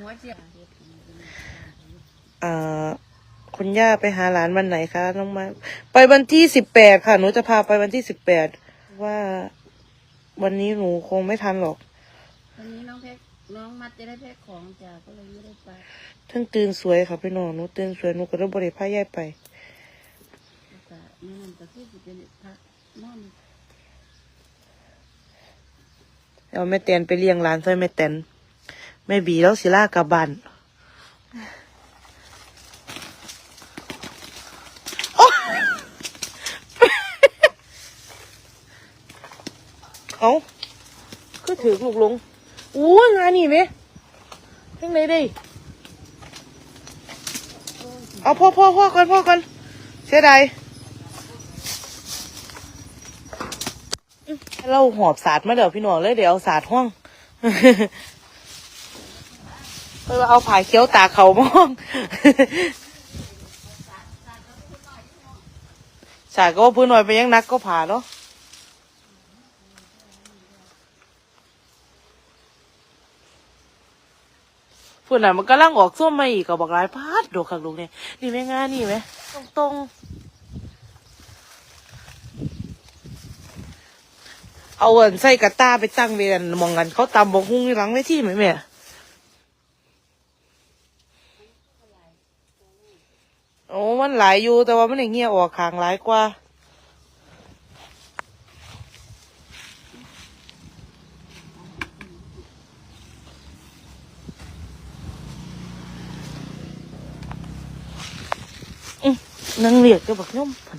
หัวเจียอ่าคุณย่าไปหาหลานวันไหนคะน้องมาไปวันที่สิบแปดค่ะ หนูจะพาไปวันที่สิบแปดว่าวันนี้หนูคงไม่ทันหรอก วันนี้น้องเพชรน้องมัดจะได้แพ็คของจ้ะก็เลยไม่ได้ไปเพิ่งตื่นสวยค่ะพี่น้องหนูตื่นสวยหนูก็เลยบริพาย่ายไปแต่นี่มันก็คือสิเป็นพักนอนเอาแม่แตนไปเลี้ยงหลานซอยแม่แตน แม่บีแล้วสิล่ากลับบ้านโอ๊ยเอาคือถือลูกลงอู้งานนี่ไหมเพ่งเลยดิเอาพ่อพ่อพ่อก่อนพ่อก่อนเสียดายเราหอบสาดมาเดี๋ยวพี่หนองเลยเดี๋ยวเอาสาดห้อง เออเอาผาเคี้ยวตาเขามองสาก็ว่าพื้นหน่อยไปยังนักก็ผ่าเนาะฝุ่นอะมันก็ล่างออกส้วมมาอีกก็บอกหลายพาดโดดขักลูกเนี่ยนี่ไหมงานนี่ไหมตรงตรงๆเอาเอินใส่กระต้าไปตั้งเวียนมองกันเขาตำบอกหุ้งหลังไว้ที่ไหมแม่ โอ้มันหลายอยู่แต่ว่ามันอย่างเงี้ยออกขางหลายกว่าอื้อนั่งเรียกจะบอกย่อมพัน